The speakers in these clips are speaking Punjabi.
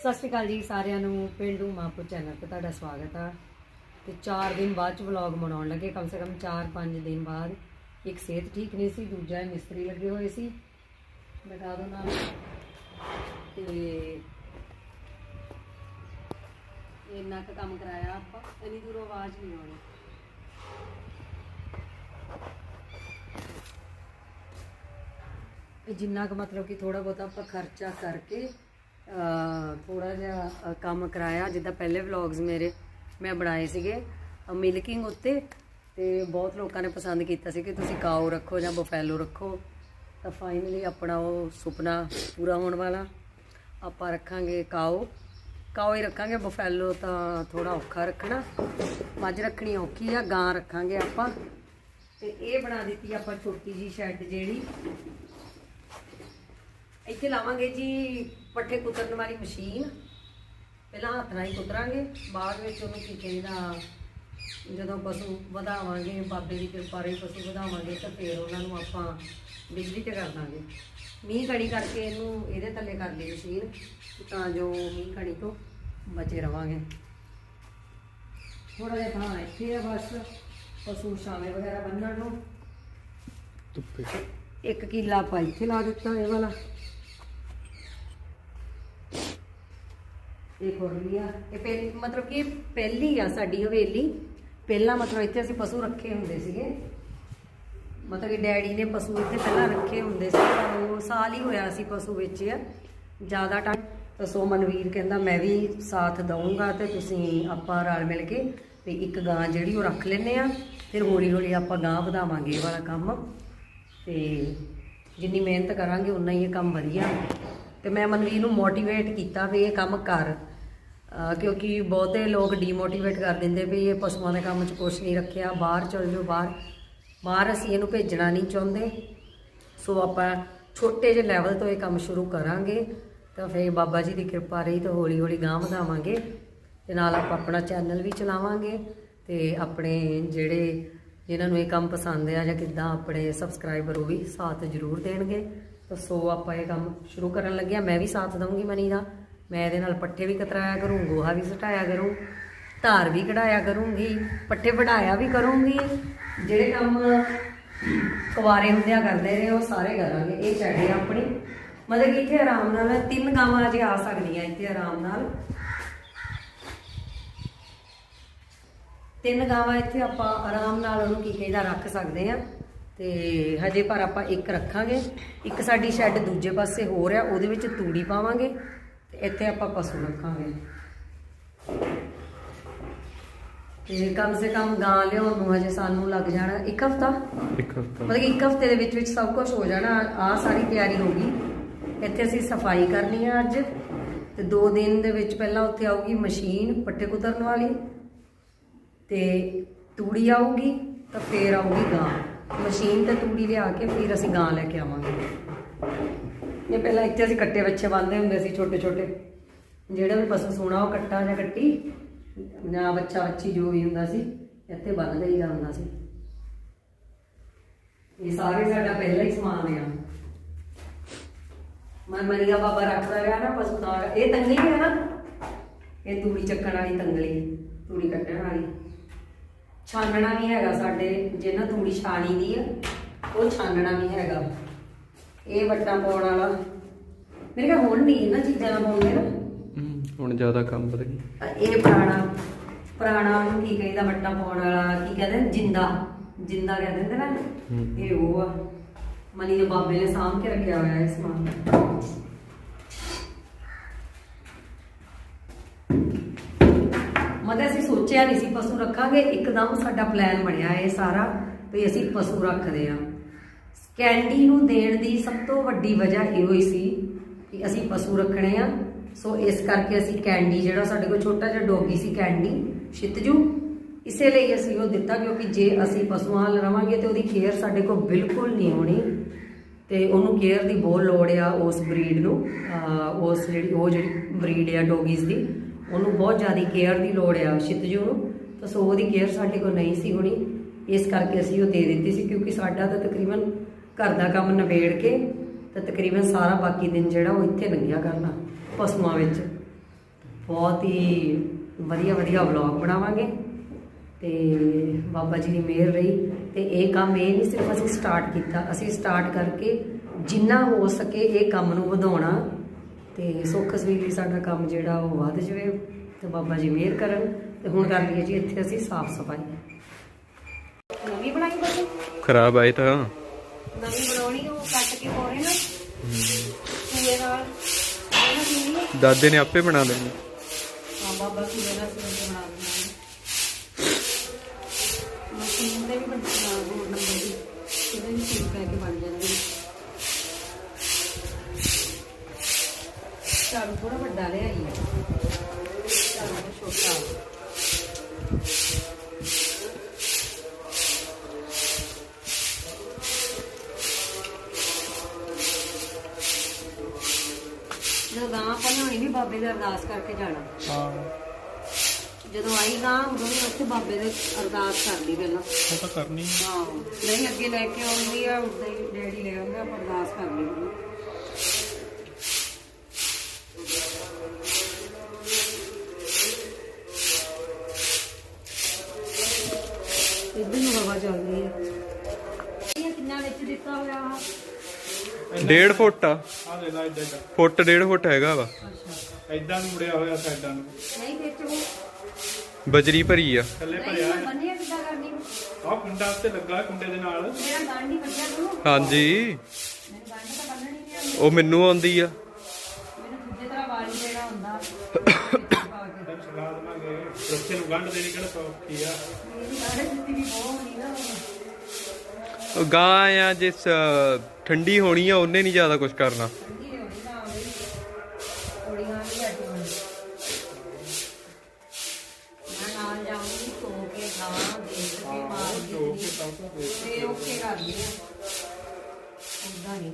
ਸਤਿ ਸ਼੍ਰੀ ਅਕਾਲ ਜੀ ਸਾਰਿਆਂ ਨੂੰ, ਪਿੰਡੂ ਮਾਪੂ ਚੈਨਲ ਤੇ ਤੁਹਾਡਾ ਸਵਾਗਤ ਆ। ਤੇ 4 ਦਿਨ ਬਾਅਦ ਚ ਵਲੌਗ ਬਣਾਉਣ ਲੱਗੇ, ਕਮ ਸੇ ਕਮ 4-5 ਦਿਨ ਬਾਅਦ। ਇੱਕ ਸਿਹਤ ਠੀਕ ਨਹੀਂ ਸੀ, ਦੂਜਾ ਮਿਸਤਰੀ ਲੱਗੇ ਹੋਏ ਸੀ। ਬਤਾ ਦੋ ਨਾਲ। ਤੇ ਇੰਨਾ ਕੁ ਕੰਮ ਕਰਾਇਆ ਆਪਾਂ, ਇੰਨੀ ਦੂਰੋਂ ਆਵਾਜ਼ ਨਹੀਂ ਆਉਣੀ। ਜਿੰਨਾ ਕੁ ਮਤਲਬ ਕਿ ਥੋੜਾ ਬਹੁਤਾ ਆਪਾਂ ਖਰਚਾ ਕਰਕੇ ਥੋੜਾ ਜਿਹਾ ਕੰਮ ਕਰਾਇਆ, ਜਿੱਦਾਂ ਪਹਿਲੇ ਵਲੌਗਸ ਮੇਰੇ, ਮੈਂ ਬਣਾਏ ਸੀਗੇ ਮਿਲਕਿੰਗ ਉੱਤੇ, ਤੇ ਬਹੁਤ ਲੋਕਾਂ ਨੇ ਪਸੰਦ ਕੀਤਾ ਸੀ ਕਿ ਤੁਸੀਂ ਕਾਓ ਰੱਖੋ ਜਾਂ ਬਫੈਲੋ ਰੱਖੋ। ਤਾਂ ਫਾਈਨਲੀ ਆਪਣਾ ਉਹ ਸੁਪਨਾ ਪੂਰਾ ਹੋਣ ਵਾਲਾ। ਆਪਾਂ ਰੱਖਾਂਗੇ ਕਾਓ ਕਾਓ ਹੀ ਰੱਖਾਂਗੇ ਬਫੈਲੋ ਤਾਂ ਥੋੜਾ ਔਖਾ ਰੱਖਣਾ। ਮੱਝ ਰੱਖਣੀ ਔਖੀ ਆ, ਗਾਂ ਰੱਖਾਂਗੇ ਆਪਾਂ। ਤੇ ਇਹ ਬਣਾ ਦਿੱਤੀ ਆਪਾਂ ਛੋਟੀ ਜੀ ਸ਼ੈੱਡ ਜਿਹੜੀ। ਇੱਥੇ ਲਾਵਾਂਗੇ ਜੀ ਪੱਠੇ ਕੁਤਰਨ ਵਾਲੀ ਮਸ਼ੀਨ। ਪਹਿਲਾਂ ਹੱਥ ਨਾਲ ਹੀ ਕੁਤਰਾਂਗੇ ਬਾਅਦ ਵਿੱਚ ਉਹਨੂੰ ਕੀ ਕਹਿੰਦਾ ਜਦੋਂ ਪਸ਼ੂ ਵਧਾਵਾਂਗੇ ਬਾਬੇ ਦੀ ਕਿਰਪਾ ਰਹੀ ਪਸ਼ੂ ਵਧਾਵਾਂਗੇ ਤਾਂ ਫਿਰ ਉਹਨਾਂ ਨੂੰ ਆਪਾਂ ਬਿਜਲੀ ਤੇ ਕਰ ਦਾਂਗੇ। ਮੀਂਹ ਕਣੀ ਕਰਕੇ ਇਹਨੂੰ ਇਹਦੇ ਥੱਲੇ ਕਰ ਲਈ ਮਸ਼ੀਨ ਤਾਂ ਜੋ ਮੀਂਹ ਕਣੀ ਤੋਂ ਬਚੇ ਰਵਾਂਗੇ। ਥੋੜਾ ਜਿਹਾ ਥਾਂ ਇੱਥੇ ਆ ਬਸ ਪਸ਼ੂ ਛਾਵੇਂ ਵਗੈਰਾ ਬੰਨਣ ਨੂੰ। ਧੁੱਪੇ। ਇੱਕ ਕਿੱਲਾ ਆਪਾਂ ਇੱਥੇ ਲਾ ਦਿੱਤਾ ਇਹ ਵਾਲਾ। ਇਹ ਖੋਲੀ ਆ। ਇਹ ਪਹਿ ਮਤਲਬ ਕਿ ਇਹ ਪਹਿਲੀ ਆ ਸਾਡੀ ਹਵੇਲੀ। ਪਹਿਲਾਂ ਮਤਲਬ ਇੱਥੇ ਅਸੀਂ ਪਸ਼ੂ ਰੱਖੇ ਹੁੰਦੇ ਸੀਗੇ। ਮਤਲਬ ਕਿ ਡੈਡੀ ਨੇ ਪਸ਼ੂ ਇੱਥੇ ਪਹਿਲਾਂ ਰੱਖੇ ਹੁੰਦੇ ਸੀ, ਪਰ ਉਹ ਸਾਲ ਹੀ ਹੋਇਆ ਸੀ ਪਸ਼ੂ ਵੇਚਿਆ ਜ਼ਿਆਦਾ ਟਾਈਮ ਤਾਂ ਸੋ ਮਨਵੀਰ ਕਹਿੰਦਾ, ਮੈਂ ਵੀ ਸਾਥ ਦਊਂਗਾ ਤੇ ਤੁਸੀਂ ਆਪਾਂ ਰਲ ਮਿਲ ਕੇ ਵੀ ਇੱਕ ਗਾਂ ਜਿਹੜੀ ਉਹ ਰੱਖ ਲੈਨੇ ਆ। ਫਿਰ ਹੌਲੀ ਹੌਲੀ ਆਪਾਂ ਗਾਂ ਵਧਾਵਾਂਗੇ ਇਹ ਵਾਲਾ ਕੰਮ। ਤੇ ਜਿੰਨੀ ਮਿਹਨਤ ਕਰਾਂਗੇ ਉਨਾ ਹੀ ਇਹ ਕੰਮ ਵਧੀਆ। ਤੇ ਮੈਂ ਮਨਵੀਰ ਨੂੰ ਮੋਟੀਵੇਟ ਕੀਤਾ ਵੀ ਇਹ ਕੰਮ ਕਰ। ਕਿਉਂਕਿ ਬਹੁਤੇ ਲੋਕ ਡੀਮੋਟੀਵੇਟ ਕਰ ਦਿੰਦੇ ਵੀ ਇਹ ਪਸ਼ੂਆਂ ਦੇ ਕੰਮ 'ਚ ਕੁਛ ਨਹੀਂ ਰੱਖਿਆ, ਬਾਹਰ ਚਲ ਜਾਓ, ਬਾਹਰ। ਬਾਹਰ ਅਸੀਂ ਇਹਨੂੰ ਭੇਜਣਾ ਨਹੀਂ ਚਾਹੁੰਦੇ। ਸੋ ਆਪਾਂ ਛੋਟੇ ਜਿਹੇ ਲੈਵਲ ਤੋਂ ਇਹ ਕੰਮ ਸ਼ੁਰੂ ਕਰਾਂਗੇ। ਤਾਂ ਫਿਰ ਬਾਬਾ ਜੀ ਦੀ ਕਿਰਪਾ ਰਹੀ ਤਾਂ ਹੌਲੀ ਹੌਲੀ ਗਾਂ ਵਧਾਵਾਂਗੇ। ਤੇ ਨਾਲ ਆਪਾਂ ਆਪਣਾ ਚੈਨਲ ਵੀ ਚਲਾਵਾਂਗੇ। ਤੇ ਆਪਣੇ ਜਿਹੜੇ ਜਿਨ੍ਹਾਂ ਨੂੰ ਇਹ ਕੰਮ ਪਸੰਦ ਆ ਜਾਂ ਕਿੱਦਾਂ ਆਪਣੇ ਸਬਸਕ੍ਰਾਈਬਰ ਉਹ ਵੀ ਸਾਥ ਜ਼ਰੂਰ ਦੇਣਗੇ। ਤਾਂ ਸੋ ਆਪਾਂ ਇਹ ਕੰਮ ਸ਼ੁਰੂ ਕਰਨ ਲੱਗਿਆ ਮੈਂ ਵੀ ਸਾਥ ਦਵਾਂਗੀ ਮਨੀ ਦਾ। ਮੈਂ ਇਹਦੇ ਨਾਲ ਪੱਠੇ ਵੀ ਕਤਰਾਇਆ ਕਰੂੰ, ਗੋਹਾ ਵੀ ਸਟਾਇਆ ਕਰੂੰ, ਧਾਰ ਵੀ ਕਢਾਇਆ ਕਰੂੰਗੀ, ਪੱਠੇ ਵਢਾਇਆ ਵੀ ਕਰੂੰਗੀ। ਜਿਹੜੇ ਕੰਮ ਕੁਵਾਰੇ ਹੁੰਦਿਆਂ ਕਰਦੇ ਰਹੇ ਉਹ ਸਾਰੇ ਕਰਾਂਗੇ। ਇਹ ਛੱਡੇ ਆਪਣੀ। ਮਤਲਬ ਕਿ ਇੱਥੇ ਆਰਾਮ ਨਾਲ ਤਿੰਨ ਗਾਵਾਂ ਅਜੇ ਆ ਸਕਦੀਆਂ ਇੱਥੇ ਆਰਾਮ ਨਾਲ। ਤਿੰਨ ਗਾਵਾਂ ਇੱਥੇ ਆਪਾਂ ਆਰਾਮ ਨਾਲ ਉਹਨੂੰ ਕੀ ਕਹਿੰਦਾ, ਰੱਖ ਸਕਦੇ ਆ। ਤੇ ਹਜੇ ਪਰ ਆਪਾਂ ਇੱਕ ਰੱਖਾਂਗੇ। ਇੱਕ ਸਾਡੀ ਸ਼ੈੱਡ ਦੂਜੇ ਪਾਸੇ ਹੋਰ ਰਿਹਾ ਉਹਦੇ ਵਿੱਚ ਤੂੜੀ ਪਾਵਾਂਗੇ। ਇੱਥੇ ਆਪਾਂ ਪਸ਼ੂ ਰੱਖਾਂਗੇ। ਤੇ ਕਮ ਸੇ ਕਮ ਗਾਂ ਲਿਆਉਣ ਨੂੰ ਹਜੇ ਸਾਨੂੰ ਲੱਗ ਜਾਣਾ ਇੱਕ ਹਫਤਾ। ਇੱਕ ਹਫਤਾ। ਮਤਲਬ ਕਿ ਇੱਕ ਹਫ਼ਤੇ ਦੇ ਵਿੱਚ ਵਿੱਚ ਸਭ ਕੁਝ ਹੋ ਜਾਣਾ। ਆ ਸਾਰੀ ਤਿਆਰੀ ਹੋ ਗਈ। ਇੱਥੇ ਅਸੀਂ ਸਫ਼ਾਈ ਕਰਨੀ ਆ ਅੱਜ। ਤੇ 2 ਦਿਨ ਦੇ ਵਿੱਚ ਪਹਿਲਾਂ ਉੱਥੇ ਆਊਗੀ ਮਸ਼ੀਨ ਪੱਠੇ ਕੁਤਰਨ ਵਾਲੀ। ਤੇ ਤੂੜੀ ਆਊਗੀ ਤਾਂ ਫੇਰ ਆਊਗੀ ਗਾਂ। ਮਸ਼ੀਨ ਤੇ ਤੂੜੀ ਲਿਆ ਕੇ ਫਿਰ ਅਸੀਂ ਗਾਂ ਲੈ ਕੇ ਆਵਾਂਗੇ। ਇਹ ਪਹਿਲਾਂ ਇੱਥੇ ਅਸੀਂ ਕੱਟੇ ਬੱਚੇ ਬੰਨਦੇ ਹੁੰਦੇ ਸੀ, ਛੋਟੇ ਛੋਟੇ। ਜਿਹੜਾ ਵੀ ਪਸ਼ੂ ਸੋਣਾ ਉਹ ਕੱਟਾ ਜਾਂ ਕੱਟੀ ਜਾਂ ਬੱਚਾ ਬੱਚੀ ਜੋ ਵੀ ਹੁੰਦਾ ਸੀ, ਇੱਥੇ ਬੰਨ ਦੇਈਦਾ ਹੁੰਦਾ ਸੀ। ਇਹ ਸਾਰੇ ਸਾਡਾ ਪਹਿਲਾ ਹੀ ਸਮਾਨ ਆ। ਮਨ ਮਰੀਆ ਬਾਬਾ ਰੱਖਦਾ ਰਿਹਾ ਨਾ ਪਸ਼ੂ ਦਾ ਇਹ ਤੰਗਲੀ ਹੈ ਨਾ। ਇਹ ਤੂੜੀ ਚੱਕਣ ਵਾਲੀ ਤੰਗਲੀ, ਤੂੜੀ ਕੱਟਣ ਵਾਲੀ। ਛਾਨਣਾ ਵੀ ਹੈਗਾ ਸਾਡੇ ਜੇ ਨਾ ਤੂੜੀ ਛਾਣੀ ਦੀ ਆ, ਉਹ ਛਾਨਣਾ ਵੀ ਹੈਗਾ। ਇਹ ਵੱਟਾਂ ਪਾਉਣ ਵਾਲਾ। ਮੇਰੇ ਕੋਲ ਹੁਣ ਨਹੀਂ ਇਹਨਾਂ ਚੀਜ਼ਾਂ ਨਾਲ ਪਾਉਂਦੇ ਨਾ। ਹਮ, ਹੁਣ ਜ਼ਿਆਦਾ ਕੰਮ ਵਧ ਗਿਆ ਇਹ ਪੁਰਾਣਾ ਪੁਰਾਣਾ ਉਹਨੂੰ ਕੀ ਕਹਿੰਦਾ ਵੱਟਾ ਪਾਉਣ ਵਾਲਾ ਕੀ ਕਹਿੰਦੇ ਨੇ? ਜਿੰਦਾ। ਜਿੰਦਾ ਕਹਿ ਦਿੰਦੇ ਨਾ ਹਮ। ਇਹ ਉਹ ਆ। ਮਨੀ ਦੇ ਬਾਬੇ ਨੇ ਸਾਂਭ ਕੇ ਰੱਖਿਆ ਹੋਇਆ ਇਹ ਸਮਾਨ। ਮਤਲਬ ਅਸੀਂ ਸੋਚਿਆ ਨਹੀਂ ਸੀ ਪਸ਼ੂ ਰੱਖਾਂਗੇ। ਇੱਕਦਮ ਸਾਡਾ ਪਲਾਨ ਬਣਿਆ ਇਹ ਸਾਰਾ ਵੀ ਅਸੀਂ ਪਸ਼ੂ ਰੱਖਦੇ ਆ ਕੈਂਡੀ ਨੂੰ ਦੇਣ ਦੀ ਸਭ ਤੋਂ ਵੱਡੀ ਵਜ੍ਹਾ ਇਹੋ ਹੀ ਸੀ ਕਿ ਅਸੀਂ ਪਸ਼ੂ ਰੱਖਣੇ ਆ। ਸੋ ਇਸ ਕਰਕੇ ਅਸੀਂ ਕੈਂਡੀ, ਜਿਹੜਾ ਸਾਡੇ ਕੋਲ ਛੋਟਾ ਜਿਹਾ ਡੋਗੀ ਸੀ ਕੈਂਡੀ ਸ਼ਿਤਜੂ ਇਸੇ ਲਈ ਅਸੀਂ ਉਹ ਦਿੱਤਾ ਕਿਉਂਕਿ ਜੇ ਅਸੀਂ ਪਸ਼ੂਆਂ ਨਾਲ ਰਵਾਂਗੇ ਤੇ ਉਹਦੀ ਕੇਅਰ ਸਾਡੇ ਕੋਲ ਬਿਲਕੁਲ ਨਹੀਂ ਹੋਣੀ ਤੇ ਉਹਨੂੰ ਕੇਅਰ ਦੀ ਬਹੁਤ ਲੋੜ ਆ ਉਸ ਬਰੀਡ ਨੂੰ ਉਸ ਜਿਹੜੀ, ਉਹ ਜਿਹੜੀ ਬਰੀਡ ਆ ਡੋਗੀਜ਼ ਦੀ, ਉਹਨੂੰ ਬਹੁਤ ਜ਼ਿਆਦਾ ਕੇਅਰ ਦੀ ਲੋੜ ਆ ਸ਼ਿਤਜੂ ਨੂੰ। ਤਾਂ ਸੋ ਉਹਦੀ ਕੇਅਰ ਸਾਡੇ ਕੋਲ ਨਹੀਂ ਸੀ ਹੋਣੀ। ਇਸ ਕਰਕੇ ਅਸੀਂ ਉਹ ਦੇ ਦਿੱਤੀ ਸੀ ਕਿਉਂਕਿ ਸਾਡਾ ਤਾਂ ਤਕਰੀਬਨ ਘਰ ਦਾ ਕੰਮ ਨਿਬੇੜ ਕੇ ਤਾਂ ਤਕਰੀਬਨ ਸਾਰਾ ਬਾਕੀ ਦਿਨ ਜਿਹੜਾ ਉਹ ਇੱਥੇ ਲੰਘਿਆ ਕਰਨਾ ਪਸ਼ੂਆਂ ਵਿੱਚ। ਬਹੁਤ ਹੀ ਵਧੀਆ ਵਧੀਆ ਵਲੌਗ ਬਣਾਵਾਂਗੇ। ਤੇ ਬਾਬਾ ਜੀ ਦੀ ਮਿਹਰ ਰਹੀ। ਤੇ ਇਹ ਕੰਮ ਇਹ ਨਹੀਂ ਸਿਰਫ ਅਸੀਂ ਸਟਾਰਟ ਕੀਤਾ ਅਸੀਂ ਸਟਾਰਟ ਕਰਕੇ ਜਿੰਨਾ ਹੋ ਸਕੇ ਇਹ ਕੰਮ ਨੂੰ ਵਧਾਉਣਾ ਤੇ ਸੁੱਖ ਸਵੀਲੀ ਸਾਡਾ ਕੰਮ ਜਿਹੜਾ ਉਹ ਵੱਧ ਜਾਵੇ ਤੇ ਬਾਬਾ ਜੀ ਮਿਹਰ ਕਰਨ। ਤੇ ਹੁਣ ਕਰ ਲਈਏ ਜੀ ਇੱਥੇ ਅਸੀਂ ਸਾਫ਼ ਸਫ਼ਾਈ। ਨਵੀਂ ਬਣਾਈ ਬਾਬਾ ਖਰਾਬ ਆਏ ਤਾਂ। ਨਵੀਂ ਬਣਾਉਣੀ ਉਹ ਕੱਟ ਕੇ ਪਾਉਣੇ ਨਾ। ਸੂਏ ਨਾਲ ਇਹ ਨਾ ਸੀਨੀ ਦਾਦੇ ਨੇ ਆਪੇ ਬਣਾ ਲੈਣੀ। ਹਾਂ ਬਾਬਾ ਸੂਏ ਨਾਲ ਸੀਨੀ ਬਣਾ ਦਿੰਦਾ ਮਸ਼ੀਨ ਦੇ ਵੀ ਬਣਾ ਹੋਰ ਨੰਬਰ ਦੀ ਇਹਦੇ ਵੀ ਸੀਨ ਪੈ ਕੇ ਬਣ ਜਾਂਦੀ ਝਾੜੂ ਥੋੜਾ ਵੱਡਾ ਲਿਆਈ ਤਾਂ ਛੋਟਾ। ਅਰਦਾਸ ਕਰਕੇ ਜਾਣਾ। ਹਾਂ। ਜਦੋਂ ਆਈ ਗਾਂ ਉਦੋਂ ਵੀ ਉੱਥੇ ਬਾਬੇ ਦੇ ਅਰਦਾਸ ਕਰਦੀ ਪਹਿਲਾਂ। ਉਹ ਤਾਂ ਕਰਨੀ ਹਾਂ। ਨਹੀਂ ਅੱਗੇ ਲੈ ਕੇ ਆਉਂਦੀ ਆ ਉਦਾਂ ਹੀ ਡੈਡੀ ਲੈ ਆਉਂਦਾ ਆਪਾਂ ਅਰਦਾਸ ਕਰ ਲਈ ਇੱਧਰ ਨੂੰ ਹਵਾ ਚੱਲਦੀ ਹੈ ਇਹ ਕਿੰਨਾ ਵਿੱਚ ਦਿੱਤਾ ਹੋਇਆ ਆ? ਡੇਢ ਫੁੱਟ ਆ। ਆ ਦੇ ਲਾ ਇਦਾਂ ਫੁੱਟ ਡੇਢ ਫੁੱਟ ਹੈਗਾ ਵਾ। ਅੱਛਾ। ਇਦਾਂ ਨੂੰ ਮੁੜਿਆ ਹੋਇਆ ਸਾਈਡਾਂ ਨੂੰ। ਨਹੀਂ ਵਿੱਚ ਉਹ ਬਜਰੀ ਭਰੀ ਆ। ਥੱਲੇ ਨਹੀਂ ਭਰਿਆ ਬੰਨਿਆ ਕਿੱਦਾਂ ਕਰਨੀ? ਆ ਕੁੰਡਾ ਉੱਤੇ ਲੱਗਾ ਕੁੰਡੇ ਦੇ ਨਾਲ। ਮੇਰਾ ਗੰਢ ਹੀ ਵੱਜਿਆ ਤੂੰ। ਹਾਂਜੀ। ਮੈਨੂੰ ਗੰਢ ਤਾਂ ਬੰਨਣੀ ਨਹੀਂ ਆਉਂਦੀ। ਉਹ ਮੈਨੂੰ ਆਉਂਦੀ ਆ। ਮੈਨੂੰ ਦੂਜੇ ਤਰ੍ਹਾਂ ਵਾਲੀ ਜਿਹੜਾ ਹੁੰਦਾ ਵਿੱਚ ਪਾ ਕੇ। ਤੈਨੂੰ ਸਲਾਹ ਦਵਾਂਗੇ। ਰੁੱਖੇ ਨੂੰ ਗੰਢ ਦੇਣੀ ਕਿਹੜਾ ਸੌਖੀ ਆ। ਮੇਰੀ ਗੰਢ ਦਿੱਤੀ ਵੀ ਬਹੁਤ ਨਹੀਂ ਨਾ ਉਹ ਗਾਂ ਆ ਜਿਸ ਅ, ਠੰਡੀ ਹੋਣੀ ਆ ਉਹਨੇ ਨਹੀਂ ਜ਼ਿਆਦਾ ਕੁਝ ਕਰਨਾ। ਥੋੜੀਆਂ ਵੀ ਹੋਣੀ ਮੈਂ ਨਾਲ ਜਾਊਂਗੀ ਧੋ ਕੇ ਖਾਵਾਂ ਦੇਖ ਕੇ ਮਾਰ ਧੋ ਕੇ ਤੇ ਓਕੇ ਕਰ ਲਈ ਉਦਾਂ ਨਹੀਂ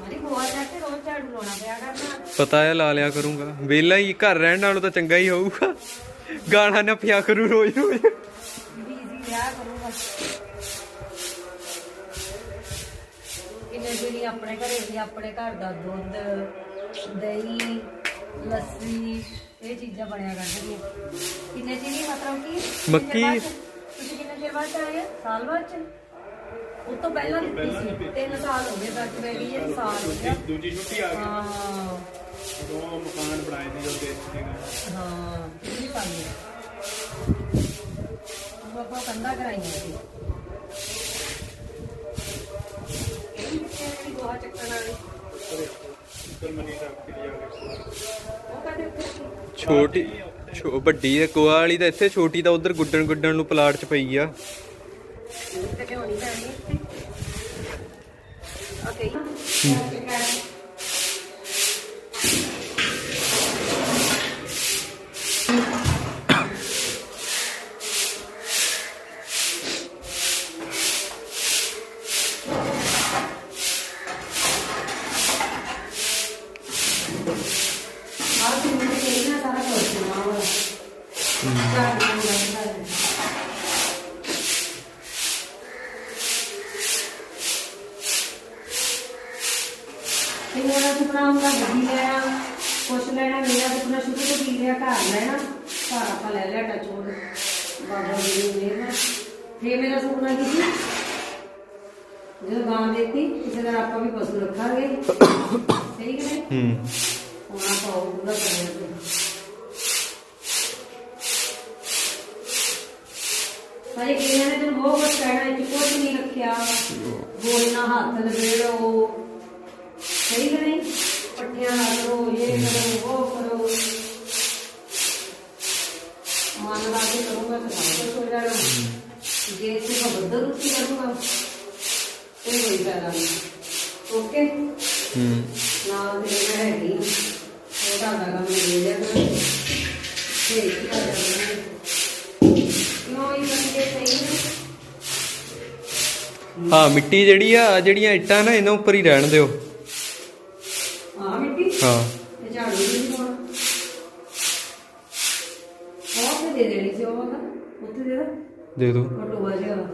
ਮਾਰੀ ਗੋਆ ਜਾ ਕੇ ਰੋਜ਼ ਝਾੜੂ ਲਾਉਣਾ ਪਿਆ ਕਰਨਾ। ਪਤਾ ਹੈ ਲਾ ਲਿਆ ਕਰੂੰਗਾ। ਵਿਹਲਾ ਹੀ ਘਰ ਰਹਿਣ ਨਾਲੋਂ ਤਾਂ ਚੰਗਾ ਹੀ ਹੋਊਗਾ। ਗਾਣਾ ਨਾ ਪਿਆ ਕਰੂ ਰੋਜ਼ ਰੋਜ਼ ਬੀਜ਼ੀ ਰਿਹਾ ਕਰੂੰਗਾ ਕਿੰਨੇ ਦਿਨ ਆਪਣੇ ਘਰੇ ਵੀ ਆਪਣੇ ਘਰ ਦਾ ਦੁੱਧ ਦਹੀਂ ਲੱਸੀ ਇਹ ਚੀਜ਼ਾਂ ਬਣਿਆ ਕਰਦੀਆਂ ਕਿੰਨੇ ਚਿਰ ਹੀ? ਮਤਲਬ ਕਿ ਮੱਕੀ-? ਤੁਸੀਂ ਕਿੰਨੇ ਚਿਰ ਬਾਅਦ ਆਏ ਆ? ਸਾਲ ਬਾਅਦ ਚ? ਉਹ ਤੋਂ ਪਹਿਲਾਂ ਦਿੱਤੀ ਸੀ। ਤਿੰਨ ਸਾਲ ਹੋ ਗਏ ਤੱਕ ਮੈਂ ਗਈ ਇਹ ਸਾਲ ਹੋ ਗਿਆ। ਦੂਜੀ ਛੁੱਟੀ ਆ ਗਈ। ਹਾਂ। ਦੋ ਮਕਾਨ ਬਣਾਏ ਸੀ ਜੋ ਦੇ ਸੀਗਾ। ਹਾਂ ਇਹ ਪਾਣੀ ਬਾਬਾ ਕੰਦਾ ਕਰਾਈਆਂ ਸੀ। ਚੱਕਣ ਵਾਲੀ ਉਹ ਕਹਿੰਦੇ ਉੱਥੇ। ਛੋਟੀ ਛੋ ਵੱਡੀ ਹੈ ਕੋਆ ਵਾਲੀ ਤਾਂ ਇੱਥੇ ਛੋਟੀ ਤਾਂ ਉਧਰ ਗੁੱਡਣ ਗੁੱਡਣ ਨੂੰ ਪਲਾਟ 'ਚ ਪਈ ਆ। ਤੇ ਲਿਆਉਣੀ ਪੈਣੀ ਇੱਥੇ। ਓਕੇ ਆਹ ਤੇ ਮੈਨੂੰ ਇਹ ਨਾ ਸਾਰਾ ਕੁਝ ਸੁਣਾ ਵਾ ਚਾਰ ਦਿਨ ਦਾ ਹੈ ਤੇ ਮੇਰਾ ਸੁਪਨਾ ਹੁੰਦਾ ਗੱਡੀ ਲੈਣਾ ਕੁਛ ਲੈਣਾ ਮੇਰਾ ਸੁਪਨਾ ਸ਼ੁਰੂ ਤੋਂ ਕੀ ਰਿਹਾ ਘਰ ਆਪਾਂ ਲੈ ਲਿਆ ਟਚੋੜ ਬਾਬਾ ਜੀ ਨੇ ਮੇਰਾ ਫੇ ਮੇਰਾ ਸੁਪਨਾ ਕੀ ਸੀ ਜਦੋਂ ਗਾਂ ਦੇਤੀ ਕਿਸੇ ਦਿਨ ਆਪਾਂ ਵੀ ਪਸ਼ੂ ਰੱਖਾਂਗੇ। ਸਹੀ ਕਿ ਨਹੀਂ? ਹੂੰ। ਹੁਣ ਆਪਾਂ ਉਹ ਪੂਰਾ ਕਰਾਂਗੇ ਸਾਰੇ ਕਿਹਨਾਂ ਨੇ ਤੈਨੂੰ ਬਹੁਤ ਕੁਝ ਕਹਿਣਾ ਹੈ ਕਿ ਕੁਝ ਨਹੀਂ ਰੱਖਿਆ। ਬੋਲਣਾ ਹੱਥ ਲਵੇੜੋ ਸਹੀ ਕਿ ਨਹੀਂ? ਪੱਟੀਆਂ ਲਾ ਲਓ ਇਹ ਕਰੋ ਉਹ ਕਰੋ ਮਨ ਲਾ ਕੇ ਕਰੂੰਗਾ ਤਾਂ ਸਭ ਕੁਝ ਹੋ ਜਾਣਾ ਜੇ ਇੱਥੇ ਮੈਂ ਬੱਦਲ ਉੱਤੀ ਕਰੂੰਗਾ ਓਕੇ? ਹੂੰ। ਨਾਲ ਦੇ ਮੈਂ ਹੈਗੀ ਉਹਦਾ ਦਾ ਕੰਮ ਦੇ ਲਿਆ ਕਰ ਤੇ ਕੀ ਕਰਨਾ ਕਿਉਂ ਇਹ ਬੰਦੇ ਸਹੀ ਨੇ ਹਾਂ ਮਿੱਟੀ ਜਿਹੜੀ ਆ ਜਿਹੜੀਆਂ ਇੱਟਾਂ ਨਾ ਇਹਨਾਂ ਉੱਪਰ ਹੀ ਰਹਿਣ ਦਿਓ। ਆ ਮਿੱਟੀ? ਹਾਂ। ਤੇ ਝਾੜੂ ਵੀ ਨਹੀਂ ਪਾਉਣਾ। ਉਹ ਤੇ ਦੇ ਦੇਣੀ ਸੀ ਉਹ ਨਾ। ਉੱਥੇ ਦੇ ਦਾ ਦੇ ਦੋ।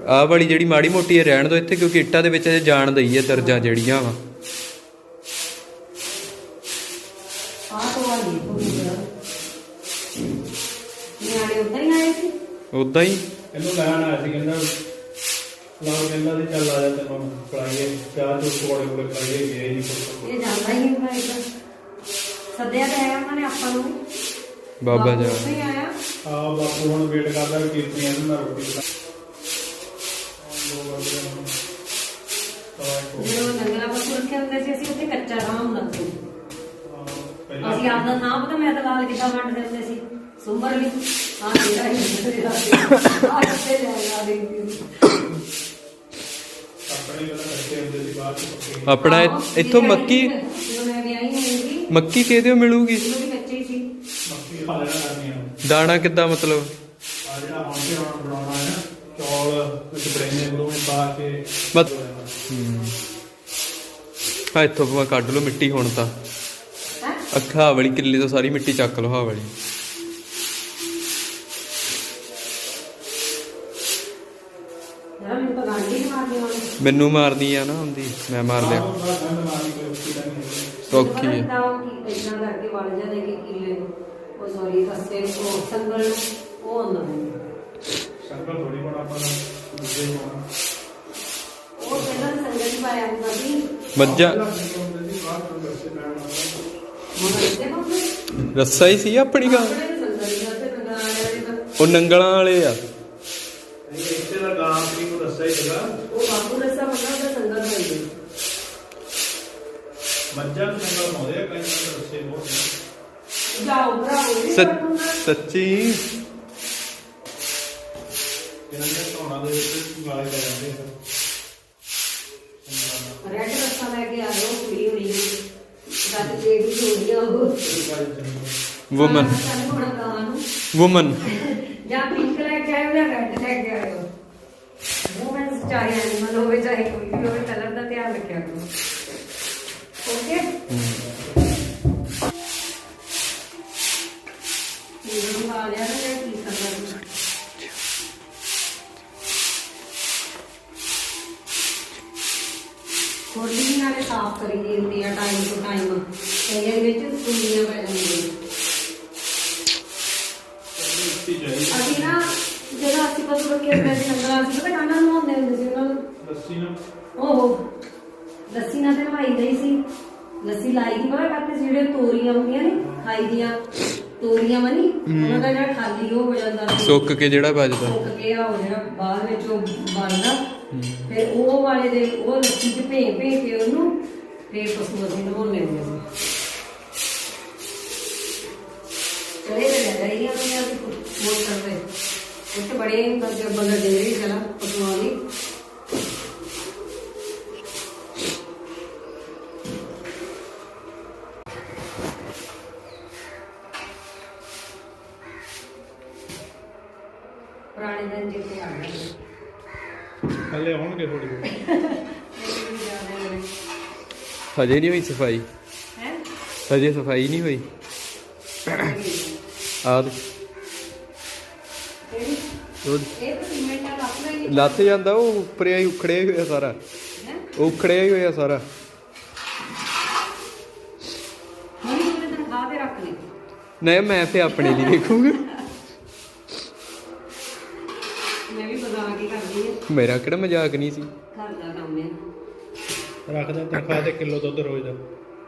ਆਹ ਵਾਲੀ ਜਿਹੜੀ ਮਾੜੀ ਮੋਟੀ ਹੈ ਰਹਿਣ ਦਿਓ ਇੱਥੇ ਕਿਉਂਕਿ ਇੱਟਾਂ ਦੇ ਵਿੱਚ ਜਾਣ ਦਈ ਹੈ ਦਰਜਾ ਜਿਹੜੀਆਂ ਵਾ। ਆਹ ਤੋਂ ਆ ਨਹੀਂ ਤੋਂ ਗਿਆ ਨਿਆਣੇ ਉੱਧਰ ਹੀ ਆਏ ਸੀ? ਉਦਾਂ ਹੀ। ਇਹਨੂੰ ਲੈਣ ਆਇਆ ਸੀ ਕਹਿੰਦਾ ਲਾਉ ਕਹਿੰਦਾ ਸੀ ਚੱਲ ਆ ਜਾ ਤੈਨੂੰ ਪੜਾਈਏ ਚਾਹ ਤੋਂ ਕੋੜੇ ਕੋੜੇ ਪੜਾਈਏ ਗਏ ਨਹੀਂ ਪੁੱਤ ਇਹ ਜਾਂਦਾ ਹੀ ਨਹੀਂ ਭਾਈ ਸੱਦਿਆ ਤਾਂ ਹੈ ਉਹਨਾਂ ਨੇ ਆਪਾਂ ਨੂੰ ਬਾਬਾ ਜੀ। ਆਇਆ। ਆ ਬਾਪੂ ਹੁਣ ਵੇਟ ਕਰਦਾ ਵੀ ਕੀਰਤਨੀਆਂ ਨੂੰ ਮੈਂ ਰੋਟੀ ਬਣਾ। ਦੋ ਵੱਜ ਗਏ ਹੁਣ। ਸਵਾ ਇੱਕ ਹੋ ਗਿਆ। ਜਦੋਂ ਨੰਗਲਾ ਪਸ਼ੂ ਰੱਖੇ ਹੁੰਦੇ ਸੀ ਅਸੀਂ ਉੱਥੇ ਕੱਚਾ ਰਾਹ ਹੁੰਦਾ ਸੀ ਹਾਂ, ਪਹਿਲਾਂ ਅਸੀਂ ਆਪਦਾ ਨਾਮ ਪਤਾ ਮੈਂ ਤਾਂ ਲਾਲ ਕਿੱਦਾਂ ਵੰਡ ਦਿੰਦੇ ਸੀ। ਸੁੰਬਰ ਵੀ। ਹਾਂ ਜਿਹੜਾ ਹੀ ਆ ਕਿੱਥੇ ਲੈ ਆ ਦੇ ਆਪਣੇ ਇੱਥੋਂ ਮੱਕੀ ਮੱਕੀ ਕਿਹਦੇ ਮਿਲੂਗੀ? ਲੈਣਾ ਕਰਨੀ ਆ ਦਾਣਾ ਕਿੱਦਾਂ ਮਤਲਬ? ਆ ਜਿਹੜਾ ਹੁਣ ਤੇ ਹੁਣ ਬਣਾਉਣਾ ਹੈ ਨਾ ਚੌਲ ਵਿੱਚ ਬਰੇਨੇ ਬਰੂਨੇ ਪਾ ਕੇ ਮਤ- ਆ ਇੱਥੋਂ ਭਾਵੇਂ ਕੱਢ ਲਓ ਮਿੱਟੀ ਹੁਣ ਤਾਂ। ਹੈ? ਅੱਖਾਂ ਵਾਲੀ ਕਿੱਲੇ ਤੋਂ ਸਾਰੀ ਮਿੱਟੀ ਚੱਕ ਲਓ ਹਾ ਵਾਲੀ ਯਾਰ ਮੈਨੂੰ ਤਾਂ ਗਾਂਢੀ ਨਹੀਂ ਮਾਰਨੀ ਆਉਂਦੀ। ਮੈਨੂੰ ਮਾਰਦੀ ਆ ਨਾ ਹੁੰਦੀ ਮੈਂ ਮਾਰ ਲਿਆ। ਸੌਖੀ ਹੈ ਇਦਾਂ ਕਿ ਇਦਾਂ ਕਰਕੇ ਵੜ ਜਾਂਦੇ ਕਿ ਕੀਲੇ ਨੂੰ। ਉਹ ਸੌਰੀ ਰਸਤੇ ਨੂੰ ਉਹ ਸੰਗਲ ਨੂੰ ਉਹ ਹੁੰਦਾ ਸੰਗਲ ਥੋੜੀ ਬਣਾ ਆਪਾਂ ਨੂੰ ਦੂਜੇ ਹੋਣਾ ਉਹ ਪਹਿਲਾਂ ਤਾਂ ਸੰਗਲ ਹੀ ਪਾਇਆ ਹੁੰਦਾ ਸੀ ਮੱਝਾਂ ਰੱਸਾ ਹੀ ਸੀ ਆਪਣੀ ਗਾਂ ਆਪਣੇ ਉਹ ਨੰਗਲਾਂ ਵਾਲੇ ਆ ਇੱਥੇ ਦਾ ਗਾਂ ਕੀ ਨੂੰ ਦੱਸਿਆ ਹੀ ਸੀਗਾ ਉਹ ਬਾਪੂ ਰਸਾ ਬੰਦਾ ਉਹਦਾ ਸੰਗਲ ਹੋਈ ਮੱਝਾਂ ਨੂੰ ਸੰਗਲ ਪਾਉਂਦੇ ਆ ਕਈ ਦੱਸੇ ਬਹੁਤ। ਜਾਓ ਜੀ ਸੱਚ ਸੱਚੀ। ਇਹਨਾਂ ਦੇ ਧੌਣਾ ਦੇ ਵਿੱਚ ਗਾਲੇ ਪੈ ਜਾਂਦੇ ਆ। ਸੰਗਲਾਂ ਰੈਡ ਰਸਾ ਲੈ ਕੇ ਆਇਓ ਕੁੜੀ ਹੋਣੀ ਗੱਡ ਜਿਹੜੀ ਹੋਣੀ ਆ ਉਹ। ਨਾਲ ਵੂਮਨ ਸਾਨੂੰ ਹੁਣ ਗਾਂ ਨੂੰ। ਵੂਮਨ ਜਾਂ ਪਿੰਕ ਲੈ ਕੇ ਆਇਓ ਜਾਂ ਰੈਡ ਲੈ ਕੇ ਆਇਓ। ਮੂਵਮੈਂਟਸ ਚਾਹੇ ਐਨੀਮਲ ਹੋਵੇ ਚਾਹੇ ਕੋਈ ਵੀ ਹੋਵੇ ਕਲਰ ਦਾ ਧਿਆਨ ਰੱਖਿਆ ਕਰੋ। ਓਕੇ ਅਸੀਂ ਪਸ਼ੂ ਰੱਖੇ ਹੁੰਦੇ ਸੀ ਲੰਗਰਾਂ ਸੀ ਪਤਾ ਕਾਹਨਾਂ ਨੂੰ ਹੁੰਦੇ ਹੁੰਦੇ ਸੀ ਉਹਨਾਂ ਨੂੰ? ਲੱਸੀ ਨੂੰ ਉਹ ਲੱਸੀ ਨਾਲ ਤੇ ਨਵਾਈ ਗਈ ਸੀ। ਲੱਸੀ ਲਾਈ ਦੀ ਪਤਾ ਕਰਤੇ ਸੀ? ਜਿਹੜੇ ਤੋਰੀਆਂ ਹੁੰਦੀਆਂ ਨੇ ਖਾਈ ਦੀਆਂ ਤੋਰੀਆਂ ਮਨੀ ਉਹਨਾਂ ਦਾ ਜਿਹੜਾ ਖਾਲੀ ਉਹ ਹੋ ਜਾਂਦਾ ਸੀ। ਸੁੱਕ ਕੇ ਜਿਹੜਾ ਵੱਜਦਾ। ਸੁੱਕ ਕੇ ਆ ਉਹ ਜਿਹੜਾ ਬਾਅਦ ਵਿੱਚ ਉਹ ਬਣਦਾ। ਫਿਰ ਉਹ ਵਾਲੇ ਦੇ ਉਹ ਲੱਸੀ ਚ ਭੇ ਭੇ ਕੇ ਉਹਨੂੰ ਫਿਰ ਪਸ਼ੂ ਅਸੀਂ ਨਵਾਉਣੇ ਹੁੰਦੇ ਸੀ। ਉੱਥੇ ਬੜੇ ਬੰਦੇ ਬੰਦੇ ਦੇ ਰਹੀ ਜਲਾ ਦੀ। ਪੁਰਾਣੇ ਦਿਨ ਜਿੱਥੇ ਆ ਗਏ। ਥੱਲੇ ਆਉਣਗੇ ਥੋੜੀ ਬਹੁਤ। ਹਜੇ ਨਹੀਂ ਹੋਈ ਸਫ਼ਾਈ? ਹੈ? ਹਜੇ ਸਫ਼ਾਈ ਨਹੀਂ ਹੋਈ? ਆ ਲੱਥ ਜਾਂਦਾ ਉਹ ਉੱਪਰਿਆ ਹੀ ਉਖੜਿਆ ਹੀ ਹੋਇਆ ਸਾਰਾ। ਹੈ ਉਹ ਉਖੜਿਆ ਹੀ ਹੋਇਆ ਸਾਰਾ। ਨਹੀਂ ਮੈਂ ਫੇ ਆਪਣੇ ਲਈ ਦੇਖੂਗਾ। ਮੈਂ ਵੀ ਬਗਾ ਕੇ ਕਰਦੀ ਹਾਂ ਮੇਰਾ ਕਿਹੜਾ ਮਜ਼ਾਕ ਨਹੀਂ ਸੀ। ਘਰ ਦਾ ਕੰਮ ਹੈ ਰੱਖਦਾ ਤਨਖਾਹ ਤੇ ਕਿਲੋ ਦੁੱਧ ਰੋਜ਼ ਦਾ।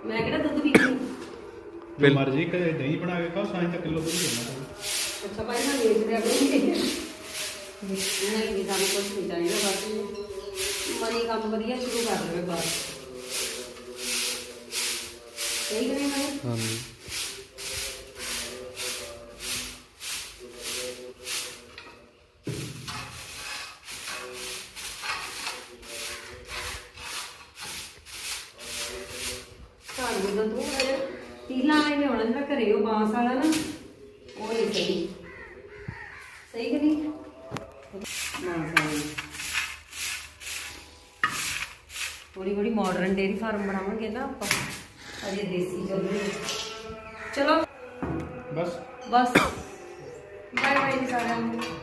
ਮੈਂ ਕਿਹੜਾ ਦੁੱਧ ਪੀਂਦੀ ਮਰਜ਼ੀ ਕਦੇ ਦਹੀਂ ਬਣਾ ਕੇ ਖਾਓ ਸਾਈਂ ਤਾਂ ਕਿਲੋ ਦੁੱਧ ਦੇਣਾ। ਅੱਛਾ ਭਾਈ ਮੈਂ ਵੇਚ ਰਿਹਾ ਕੋਈ ਨਹੀਂ ਵੀ ਸਾਨੂੰ ਕੁਝ ਨਹੀਂ ਚਾਹੀਦਾ ਬਸ ਮਨੀ ਕੰਮ ਵਧੀਆ ਸ਼ੁਰੂ ਕਰ ਦੇਵੇ ਬਸ ਸਹੀ ਕਰੇ ਮੈਂ ਹਾਂਜੀ ਘਰ ਦੇ ਤਾਂ ਤੀਲਾ ਆਏ ਲਿਆਉਣਾ ਜਿਹੜਾ ਘਰੇ ਉਹ ਬਾਂਸ ਵਾਲਾ ਨਾ, ਉਹ ਨਹੀਂ ਸਹੀ ਕਿ ਨਹੀਂ ਬਾਂਸ ਵਾਲਾ ਥੋੜੀ ਥੋੜੀ ਮਾਡਰਨ ਡੇਰੀ ਫਾਰਮ ਬਣਾਵਾਂਗੇ ਨਾ ਆਪਾਂ। ਅਜੇ ਦੇਸੀ ਹੈ। ਚਲੋ। ਬਸ। ਬਸ। ਬਾਏ ਬਾਏ ਜੀ ਸਾਰਿਆਂ ਨੂੰ।